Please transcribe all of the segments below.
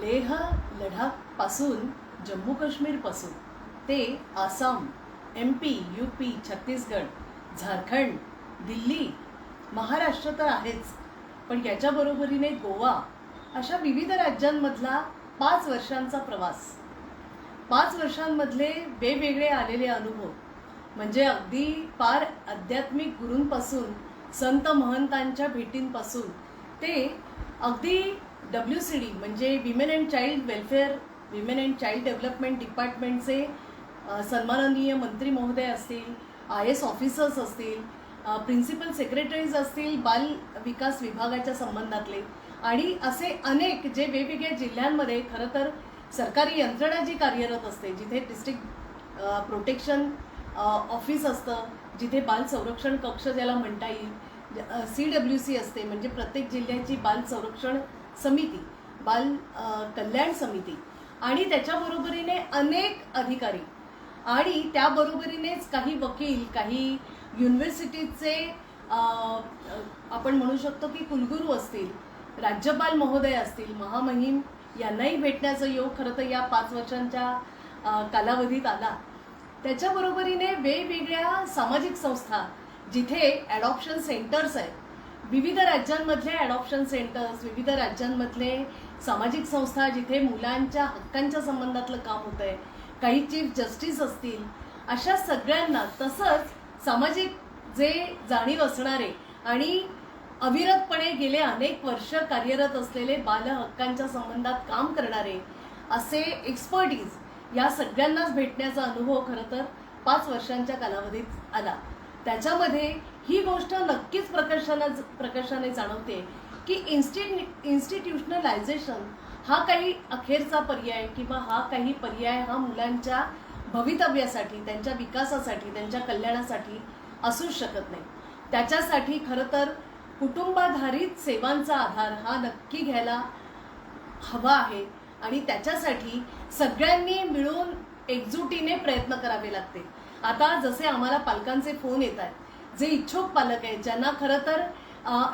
लेह लडाखपासून जम्मू काश्मीरपासून ते Assam M P U P Chhattisgarh Jharkhand Delhi Maharashtra तर आहेच. पण याच्या बरोबरीने गोवा अशा विविध राज्यांमधला पाच वर्षांचा प्रवास. पाच वर्षांमधले वेगवेगळे आलेले अनुभव. म्हणजे अगदी पार आध्यात्मिक गुरूंपासून संत महंतांच्या भेटींपासून ते अगदी डब्ल्यू सी डी म्हणजे women and child welfare women and child development डिपार्टमेंटचे सन्माननीय मंत्री महोदय असतील आय एस ऑफिसर्स असतील प्रिन्सिपल सेक्रेटरीज असतील बाल विकास विभागाच्या संबंधातले. आणि असे अनेक जे वेगवेगळ्या जिल्ह्यांमध्ये खरं तर सरकारी यंत्रणा जी कार्यरत असते जिथे डिस्ट्रिक्ट प्रोटेक्शन ऑफिस असतं जिथे बाल संरक्षण कक्ष ज्याला म्हणता येईल सी डब्ल्यू सी असते म्हणजे प्रत्येक जिल्ह्याची बाल संरक्षण समिती बाल कल्याण समिती आणि त्याच्याबरोबरीने अनेक अधिकारी आणि त्याबरोबरीनेच काही वकील काही युनिव्हर्सिटीचे आपण म्हणू शकतो की कुलगुरू असतील राज्यपाल महोदय असतील महामहिम यांनाही भेटण्याचा योग खरं तर या पाच वर्षांच्या कालावधीत आला. त्याच्याबरोबरीने वेगवेगळ्या सामाजिक संस्था जिथे ॲडॉप्शन सेंटर्स आहेत विविध राज्यांमधले ॲडॉप्शन सेंटर्स विविध राज्यांमधले सामाजिक संस्था जिथे मुलांच्या हक्कांच्या संबंधातलं काम होत आहे काही चीफ जस्टिस असतील अशा सगळ्यांना तसंच सामाजिक जे जाणीव असणारे आणि अविरतपणे गेले अनेक वर्ष कार्यरत असलेले बाल हक्कांच्या संबंधात काम करणारे असे एक्सपर्टीज या सगळ्यांनाच भेटण्याचा अनुभव खरं तर पाच वर्षांच्या कालावधीत आला. त्याच्यामध्ये ही गोष्ट नक्कीच प्रकर्षानं प्रकर्षाने जाणवते की इन्स्टि इन्स्टिट्युशनलायझेशन हा काही अखेरचा पर्याय किंवा हा काही पर्याय हा मुलांच्या भवितव्यासाठी त्यांच्या विकासासाठी त्यांच्या कल्याणासाठी असूच शकत नाही. त्याच्यासाठी खरं तर कुटुंबाधारित सेवांचा आधार हा नक्की घ्यायला हवा आहे आणि त्याच्यासाठी सगळ्यांनी मिळून एकजुटीने प्रयत्न करावे लागते. आता जसे आम्हाला पालकांचे फोन येत आहेत जे इच्छुक पालक आहेत ज्यांना खरं तर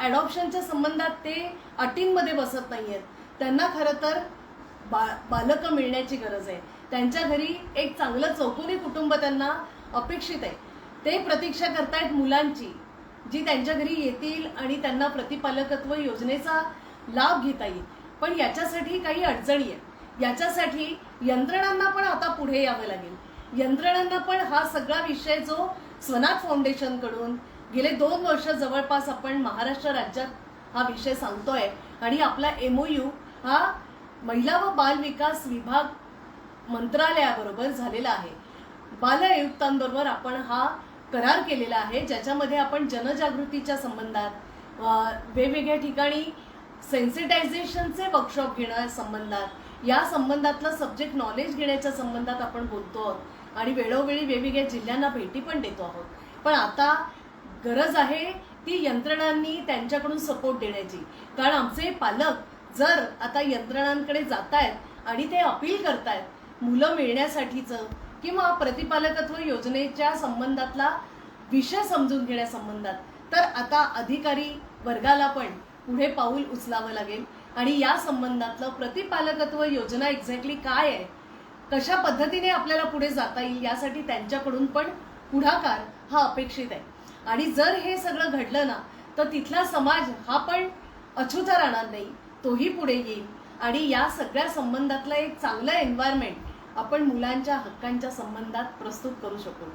ॲडॉप्शनच्या संबंधात ते अटींमध्ये बसत नाही आहेत त्यांना खरं तर बा बालकं मिळण्याची गरज आहे. त्यांच्या घरी एक चांगलं चौकोनी कुटुंब त्यांना अपेक्षित आहे. ते प्रतीक्षा करतायत मुलांची जी त्यांच्या घरी येतील आणि त्यांना प्रतिपालकत्व योजनेचा लाभ घेता येईल. पण याच्यासाठी काही अडचणी आहेत. याच्यासाठी यंत्रणांना पण आता पुढे यावं लागेल. यंत्रणांना पण हा सगळा विषय जो स्वनाथ फाउंडेशनकडून गेले दोन वर्ष जवळपास आपण महाराष्ट्र राज्यात हा विषय सांगतोय. आणि आपला एमओयू हा महिला व बाल विकास विभाग मंत्रालयाबरोबर झालेला आहे. बाल आयुक्तांबरोबर आपण हा करार केलेला आहे ज्याच्यामध्ये आपण जनजागृतीच्या संबंधात वेगवेगळ्या ठिकाणी सेन्सिटायझेशनचे वर्कशॉप घेण्या संबंधात या संबंधातलं सब्जेक्ट नॉलेज घेण्याच्या संबंधात आपण बोलतो आहोत आणि वेळोवेळी वेगवेगळ्या जिल्ह्यांना भेटी पण देतो आहोत. पण आता गरज आहे ती यंत्रणांनी त्यांच्याकडून सपोर्ट देण्याची. कारण आमचे पालक जर आता यंत्रणांकडे जात आहेत आणि ते अपील करतायत मुलं मिळण्यासाठीचं किंवा प्रतिपालकत्व योजनेच्या संबंधातला विषय समजून घेण्यासंबंधात तर आता अधिकारी वर्गाला पण पुढे पाऊल उचलावं लागेल. आणि या संबंधातलं प्रतिपालकत्व योजना एक्झॅक्टली काय आहे कशा पद्धतीने आपल्याला पुढे जाता येईल यासाठी त्यांच्याकडून पण पुढाकार हा अपेक्षित आहे. आणि जर हे सगळं घडलं ना तर तिथला समाज हा पण अछूता राहणार नाही. तोही पुढे येईल. आणि या सगळ्या संबंधातलं एक चांगलं एन्व्हायरमेंट आपण मुलांच्या हक्कांच्या संबंधात प्रस्तुत करू शकू.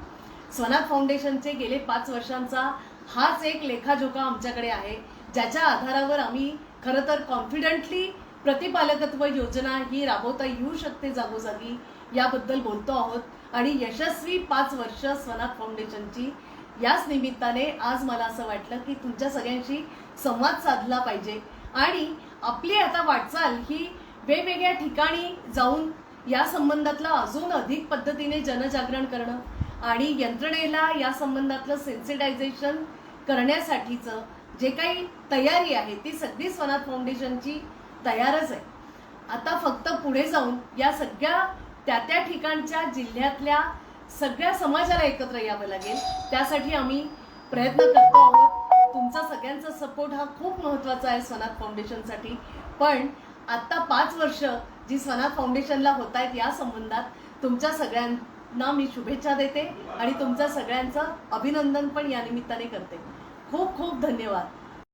स्वनाथ फाउंडेशनचे गेले पाच वर्षांचा हाच एक लेखाजोखा आमच्याकडे आहे ज्याच्या आधारावर आम्ही खरं तर कॉन्फिडंटली प्रतिपालकत्व योजना ही राबवता येऊ शकते जागोजागी याबद्दल बोलतो आहोत. आणि यशस्वी पाच वर्ष स्वनाथ फाउंडेशनची. याच निमित्ताने आज मला असं वाटलं की तुमच्या सगळ्यांशी संवाद साधला पाहिजे. आणि आपली आता वाटचाल ही वेगवेगळ्या ठिकाणी जाऊन या संबंधातलं अजून अधिक पद्धतीने जनजागरण करणं आणि यंत्रणेला या संबंधातलं सेन्सिटायझेशन करण्यासाठीचं जे काही तयारी आहे ती सगळी स्वनाथ फाउंडेशनची तयारच आहे. आता फक्त पुढे जाऊन या सगळ्या त्या त्या ठिकाणच्या जिल्ह्यातल्या सगळ्या समाजाला एकत्र यावं लागेल. त्यासाठी आम्ही प्रयत्न करतो आहोत. तुमचा सगळ्यांचा सपोर्ट हा खूप महत्त्वाचा आहे स्वनाथ फाउंडेशनसाठी पण आत्ता पाच वर्ष जी स्वनाथ फाउंडेशनला होत आहेत या संबंधात तुमच्या सगळ्यांना मी शुभेच्छा देते आणि तुमच्या सगळ्यांचं अभिनंदन पण या निमित्ताने करते. खूप खूप धन्यवाद.